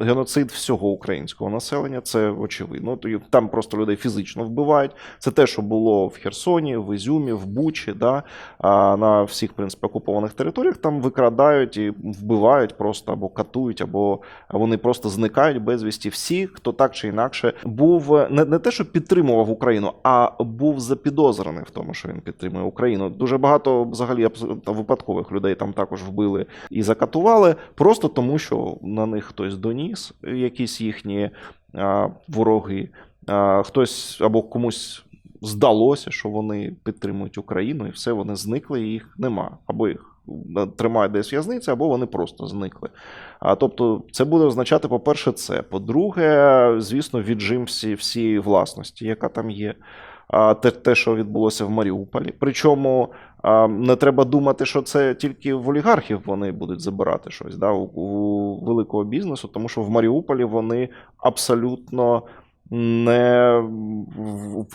геноцид всього українського населення. Це очевидно. Там просто людей фізично вбивають. Це те, що було в Херсоні, в Ізюмі, в Бучі, да, на всіх в принципі, окупованих територіях. Там викрадають і вбивають просто або катують, або вони просто зникають безвісті. Всі, хто так чи інакше був не, не те, що підтримував Україну, а був запідозрений в тому, що він підтримує Україну. Дуже багато взагалі випадкових людей там також вбили і закатували, просто тому, що на них хтось доніс, якісь їхні вороги, хтось або комусь. Здалося, що вони підтримують Україну, і все, вони зникли, і їх нема. Або їх е, тримають десь в в'язниці, або вони просто зникли. А тобто, це буде означати, по-перше, це. По-друге, звісно, віджим всі, всієї власності, яка там є. Те, те, що відбулося в Маріуполі. Причому не треба думати, що це тільки в олігархів вони будуть забирати щось да, у великого бізнесу, тому що в Маріуполі вони абсолютно не,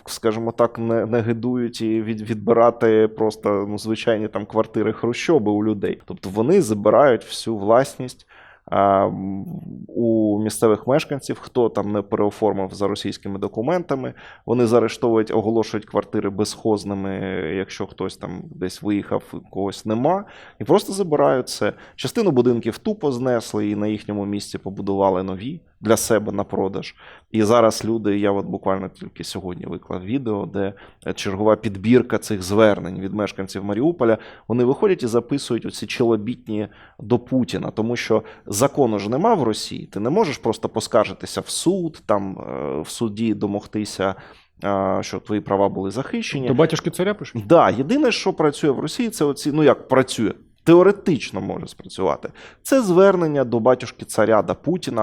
скажімо так, не, не гидують і від, відбирати просто ну, звичайні там квартири хрущоби у людей. Тобто вони забирають всю власність. У місцевих мешканців, хто там не переоформив за російськими документами, вони заарештовують, оголошують квартири безхозними, якщо хтось там десь виїхав, когось нема, і просто забирають це. Частину будинків тупо знесли і на їхньому місці побудували нові для себе на продаж. І зараз люди, я от буквально тільки сьогодні виклав відео, де е, чергова підбірка цих звернень від мешканців Маріуполя. Вони виходять і записують оці челобітні до Путіна, тому що закону ж нема в Росії. Ти не можеш просто поскаржитися в суд, там е, в суді домогтися, е, що твої права були захищені. До батюшки царя пишуть? Да, єдине, що працює в Росії, це оці, ну як працює, теоретично може спрацювати. Це звернення до батюшки царя до Путіна